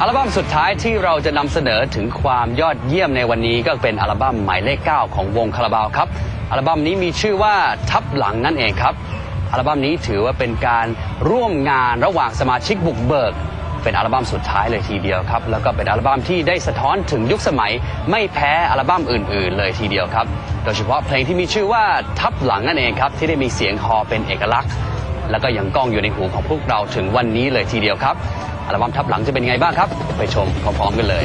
อัลบั้มสุดท้ายที่เราจะนำเสนอถึงความยอดเยี่ยมในวันนี้ก็เป็นอัลบั้มหมายเลข 9 ของวงคาราบาวครับ อัลบั้มนี้มีชื่อว่าทับหลังนั่นเองครับ อัลบั้มนี้ถือว่าเป็นการร่วมงานระหว่างสมาชิกบุกเบิก เป็นอัลบั้มสุดท้ายเลยทีเดียวครับ แล้วก็เป็นอัลบั้มที่ได้สะท้อนถึงยุคสมัย ไม่แพ้อัลบั้มอื่น ๆ เลยทีเดียวครับ โดยเฉพาะเพลงที่มีชื่อว่าทับหลังนั่นเองครับที่ได้มีเสียงฮอเป็นเอกลักษณ์ แล้วก็ยังก้องอยู่ในหูของพวกเราถึงวันนี้เลยทีเดียวครับอัลบั้มทับหลังจะเป็นยังไงบ้างครับ ไปชมพร้อมๆกันเลย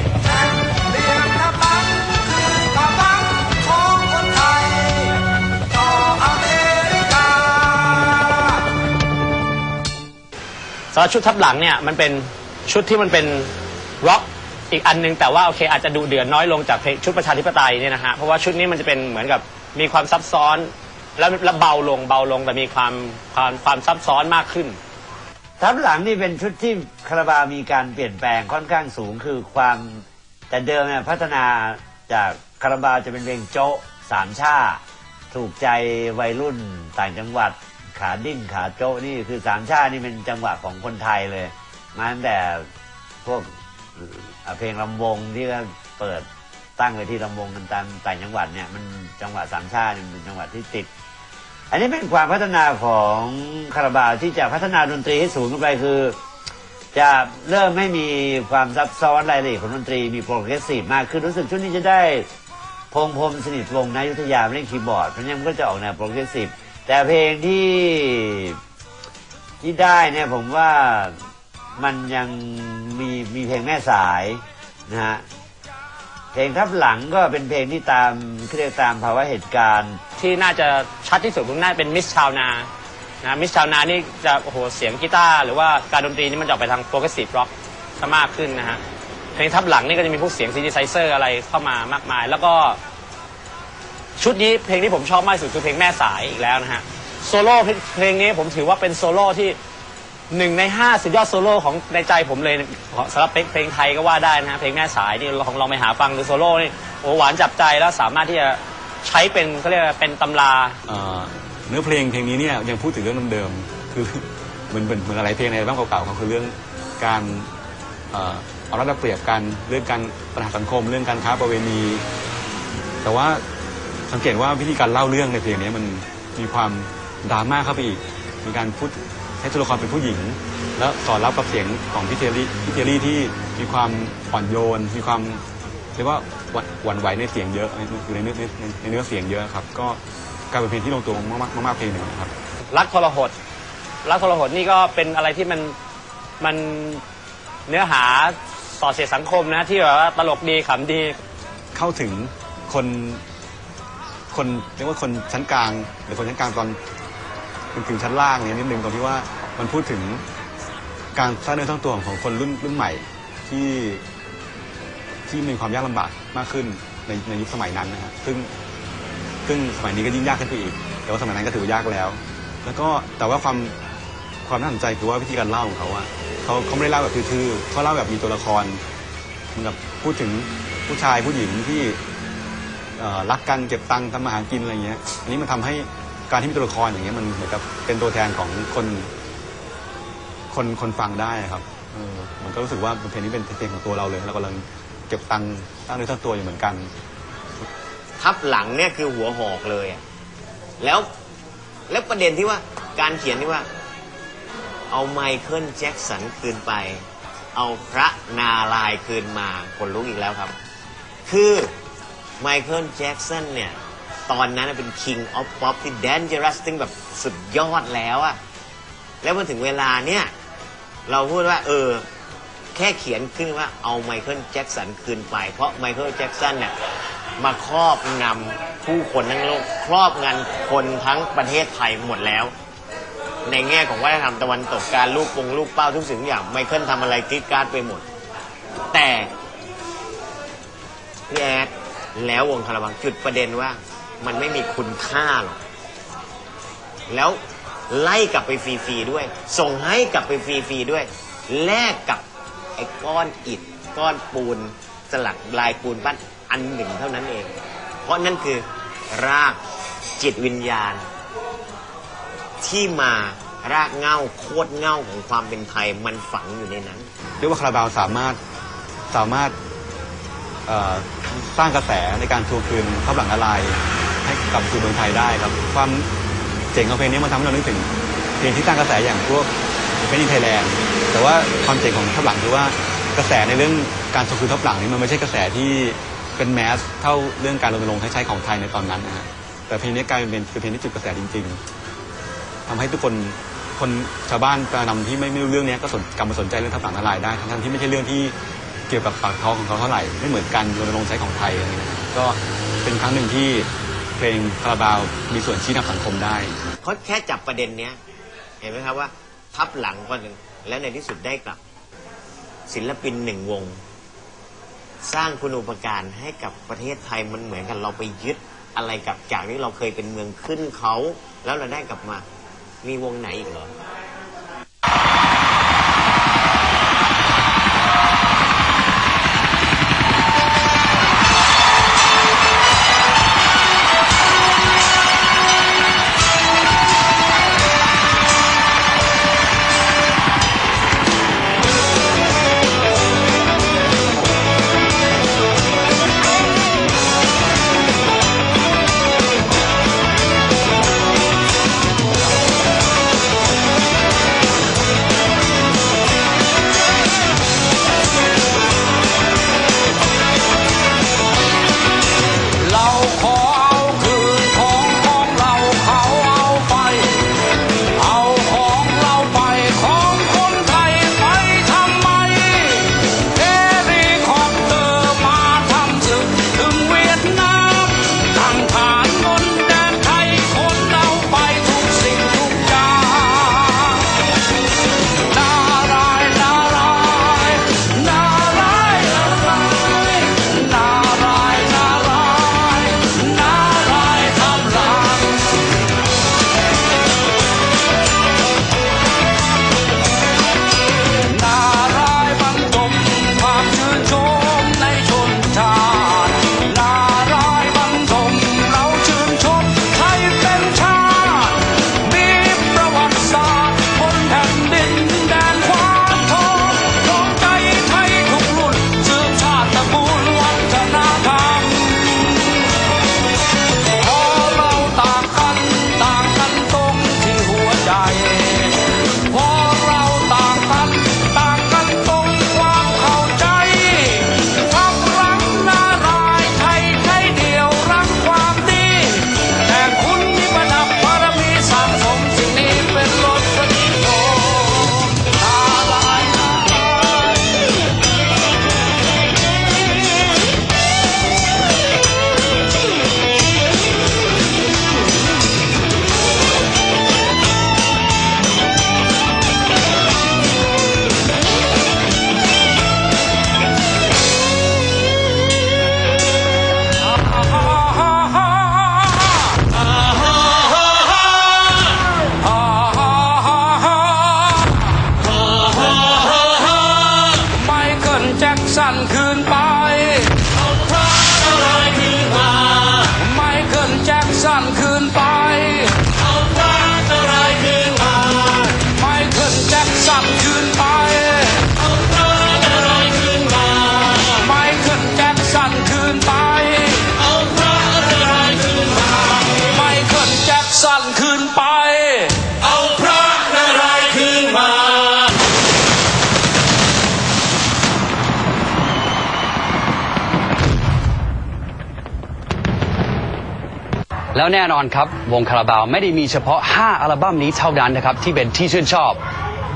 สำหรับชุดทับหลังเนี่ยมันเป็นชุดที่มันเป็นร็อกอีกอันหนึงแต่ว่าโอเคอาจจะดูเดือดน้อยลงจากชุดประชาธิปไตยเนี่ยนะฮะเพราะว่าชุดนี้มันจะเป็นเหมือนกับมีความซับซ้อน แล้วแล้วเบาลงเบาลงแต่มีความความความซับซ้อนมากขึ้น ทับหลังนี่เป็นชุดที่คาราบาวมีการเปลี่ยนแปลงค่อนข้างสูงคือความแต่เดิมเนี่ยพัฒนาจากคาราบาวจะเป็นเพลงโจ๊ะสามชาถูกใจวัยรุ่นต่างจังหวัดขาดิ้นขาโจ๊ะนี่คือสามชานี่เป็นจังหวะของคนไทยเลย มาตั้งแต่พวกเพลงลำวงที่ก็เปิดตั้งไว้ที่ลำวงกันตามต่างจังหวัดเนี่ยมันจังหวะสามชาเนี่ยมันเป็นจังหวัดที่ติด อันนี้เป็นความพัฒนาของคาราบาวที่จะพัฒนาดนตรีให้สูงขึ้นไปคือ จะเริ่มไม่มีความซับซ้อนรายละเอียดของดนตรีมีโปรเกรสซีฟมากขึ้นรู้สึกช่วงนี้จะได้พงพรมสนิทวงนายุทธยามาเล่นคีย์บอร์ดเพราะงั้นมันก็จะออกแนวโปรเกรสซีฟแต่เพลงที่ที่ได้เนี่ยผมว่ามันยังมีมีเพลงแม่สายนะฮะ เพลงทับหลังก็เป็นเพลงที่ตามเรียกตามภาวะเหตุการณ์ ที่น่าจะชัดที่สุดคงน่าจะเป็นมิสชาวนานะมิสชาวนานี่จะโอ้โหเสียงกีตาร์หรือว่าการดนตรีนี่มันจะออกไปทางโปรเกรสซีฟร็อกซะมากขึ้นนะฮะเพลงทับหลังนี่ก็จะมีพวกเสียงซีดีไซเซอร์อะไรเข้ามามากมาย แล้วก็ ชุดนี้เพลงที่ผมชอบมากที่สุดคือเพลงแม่สายอีกแล้วนะฮะโซโล่เพลงนี้ผมถือว่าเป็นโซโล่ที่ หนึ่งในห้าสุดยอดโซโล่ของในใจผมเลยสำหรับเพลงไทยก็ว่าได้นะฮะเพลงแม่สายนี่ลองลองไปหาฟังดูโซโล่นี่โอ้หวานจับใจแล้วสามารถที่จะใช้เป็นเขาเรียกว่าเป็นตำราเอ่อเนื้อเพลงเพลงนี้เนี่ยยังพูดถึงเรื่องเดิมๆคือเหมือนเหมือนเหมือนอะไรเพลงในบั้มเก่าๆเขาคือเรื่องการเอ่อเอารัดเอาเปรียบกันเรื่องการปัญหาสังคม เรื่องการค้าประเวณี แต่ว่าสังเกตว่าวิธีการเล่าเรื่องในเพลงนี้มันมีความดราม่าเข้าไปอีกมีการพูด ให้ตัวละครเป็นผู้หญิง แล้วสอดรับกับเสียงของพี่เทลลี่พี่เทลลี่ที่มีความอ่อนโยน มีความเรียกว่าหวั่นหวั่นไหวในเสียงเยอะอยู่ในเนื้อในในเนื้อเสียงเยอะครับ ก็กลายเป็นเพลงที่ลงตัวมากๆมากๆเพลงหนึ่งนะครับรักทรหดรักทรหดนี่ก็เป็นอะไรที่มันมันเนื้อหาส่อเสียดสังคมนะที่แบบว่าตลกดีขำดีเข้าถึงคนคนเรียกว่าคนชั้นกลางหรือคนชั้นกลางตอน เป็นถึงชั้นล่างเนี่ยนิดนึงตรงที่ว่ามันพูดถึงการสร้างเนื้อสร้างตัวของคนรุ่นรุ่นใหม่ที่ที่มีความยากลำบากมากขึ้นในในยุคสมัยนั้นนะครับซึ่งซึ่งสมัยนี้ก็ยิ่งยากขึ้นไปอีก แต่ว่าสมัยนั้นก็ถือว่ายากแล้ว แล้วก็แต่ว่าความความน่าสนใจคือว่าวิธีการเล่าของเขาอะเขาเขาไม่ได้เล่าแบบทื่อๆเขาเล่าแบบมีตัวละครเหมือนกับพูดถึงผู้ชายผู้หญิงที่รักกันเก็บตังค์ทำมาหากินอะไรเงี้ย อันนี้มันทำให้ การที่มีตัวละครอย่างเงี้ยมันเหมือนกับเป็นตัวแทนของคนคนคนฟังได้ครับเออมันก็รู้สึกว่าเพลงนี้เป็นเพลงของตัวเราเลยเรากำลังเก็บตังค์ตั้งเนื้อตั้งตัวอยู่เหมือนกัน ทับหลังเนี่ยคือหัวหอกเลยอะแล้วแล้วประเด็นที่ว่าการเขียนที่ว่า เอาไมเคิลแจ็คสันคืนไป เอาพระนารายณ์คืนมาคนลุกอีกแล้วครับ คือไมเคิลแจ็คสันเนี่ย ตอนนั้นเป็น King of Pop ที่ dangerous ถึงแบบสุดยอดแล้วอะแล้วมาถึงเวลาเนี่ย เราพูดว่า เออ แค่เขียนขึ้นว่าเอาไมเคิลแจ็คสันคืนไป เพราะไมเคิลแจ็คสันเนี่ยมาครอบงำผู้คนทั้งโลก ครอบงำคนทั้งประเทศไทยหมดแล้ว ในแง่ของวัฒนธรรมตะวันตกการลูกปงลูกเป้าทุกสิ่งทุกอย่างไมเคิลทำอะไรกรีดการ์ดไปหมด แต่พี่แอดแล้ววงคาราบาวจุดประเด็นว่า มันไม่มีคุณค่าหรอก แล้วไล่กลับไปฟรีๆด้วย ส่งให้กลับไปฟรีๆด้วย แลกกับไอ้ก้อนอิฐก้อนปูนสลักลายปูนปั้นอันหนึ่งเท่านั้นเอง เพราะนั่นคือรากจิตวิญญาณ ที่มารากเงาโคตรเงาของความเป็นไทยมันฝังอยู่ในนั้น เรียกว่าคาราบาวสามารถสามารถเอ่อสร้างกระแสในการทวงคืนทับหลังละลาย ให้กลับสู่เมืองไทยได้ครับ ความเจ๋งของเพลงนี้มันทำให้เรานึกถึงเพลงที่สร้างกระแสอย่างพวกเพลงไทยแลนด์แต่ว่าความเจ๋งของทับหลังคือว่ากระแสในเรื่องการทวงคืนทับหลังนี้มันไม่ใช่กระแสที่เป็นแมสเท่าเรื่องการรณรงค์ให้ใช้ของไทยในตอนนั้นนะฮะแต่เพลงนี้กลายเป็นเป็นเพลงที่จุดกระแสจริง ๆทำให้ทุกคนคนชาวบ้านประนำที่ไม่ไม่รู้เรื่องนี้ก็สนกลับมาสนใจเรื่องทับหลังละลายได้ทั้งที่ไม่ใช่เรื่องที่เกี่ยวกับปากท้องของเขาเท่าไหร่ไม่เหมือนกันรณรงค์ใช้ของไทยอะไรเงี้ยก็เป็นครั้งหนึ่งที่ ลงคาราบาวมีส่วนชี้นำสังคมได้ เขาแค่จับประเด็นเนี้ย เห็นไหมครับว่า ทับหลังคนหนึ่งและในที่สุดได้กลับ ศิลปินหนึ่งวง สร้างคุณูปการให้กับประเทศไทยมันเหมือนกันเราไปยึดอะไรกับจากที่เราเคยเป็นเมืองขึ้นเขา แล้วเราได้กลับมา มีวงไหนอีกเหรอ แล้วแน่นอนครับ วงคาราบาวไม่ได้มีเฉพาะ 5 อัลบั้มนี้เท่านั้นนะครับ ที่เป็นที่ชื่นชอบ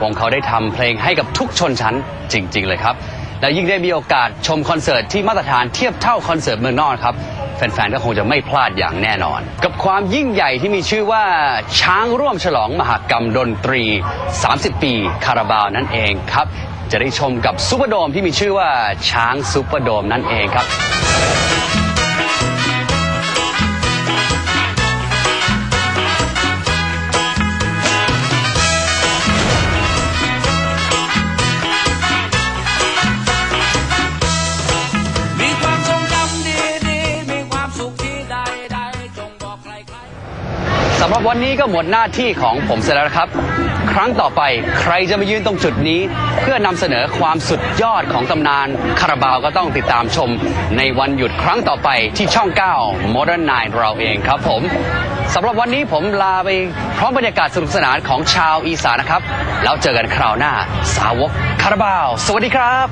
วงเขาได้ทำเพลงให้กับทุกชนชั้นจริง ๆ เลยครับ และยิ่งได้มีโอกาสชมคอนเสิร์ตที่มาตรฐานเทียบเท่าคอนเสิร์ตเมืองนอกครับแฟนๆ ก็คงจะไม่พลาดอย่างแน่นอน กับความยิ่งใหญ่ที่มีชื่อว่าช้างร่วมฉลองมหกรรมดนตรี 30 ปีคาราบาวนั่นเองครับ จะได้ชมกับซูเปอร์โดมที่มีชื่อว่าช้างซูเปอร์โดมนั่นเองครับำหรับวันนี้ก็หมดหน้าที่ของผมเสร็จแล้วนะครับ ครั้งต่อไปใครจะมายืนตรงจุดนี้ เพื่อนำเสนอความสุดยอดของตำนานคาราบาวก็ต้องติดตามชม ในวันหยุดครั้งต่อไปที่ช่อง 9 Modern Night เราเองครับผมสำหรับวันนี้ผมลาไปพร้อมบรรยากาศสนุกสนานของชาวอีสานนะครับ แล้วเจอกันคราวหน้า สาวกคาราบาว สวัสดีครับ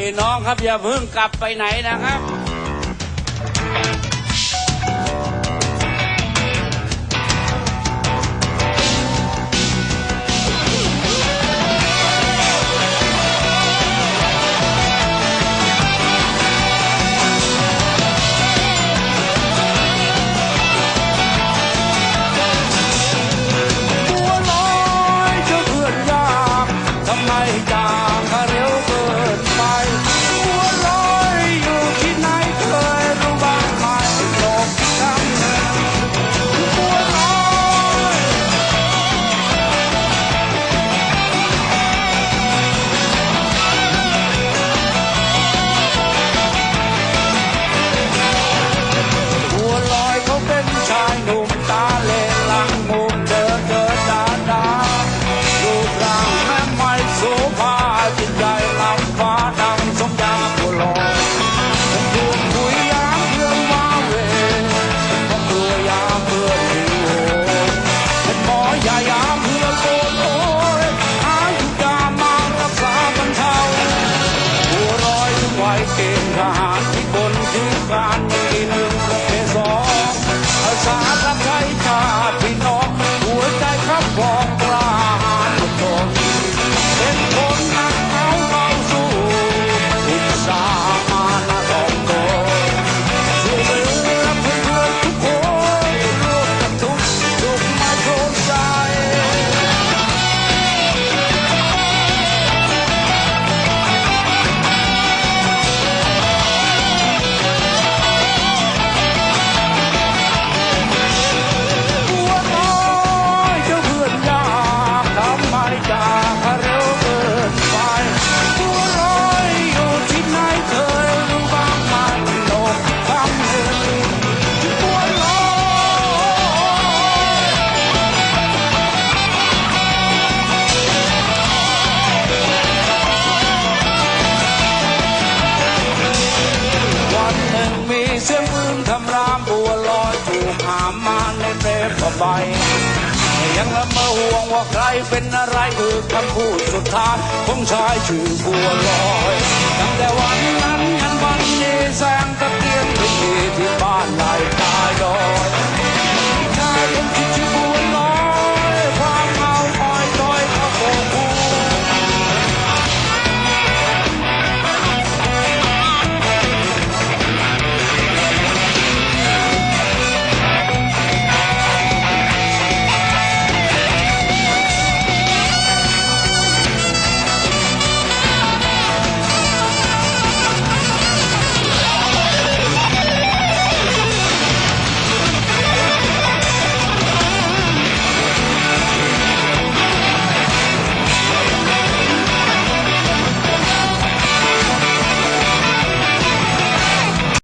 พี่น้องครับอย่าเพิ่งกลับไปไหนนะครับ หมอ ว่าใครเป็นอะไรคือคำพูดสุดท้ายของชายชื่อบัวลอยตั้งแต่วันนั้นยันวันนี้แสงตะเกียงที่มีที่บ้านลายตายดอย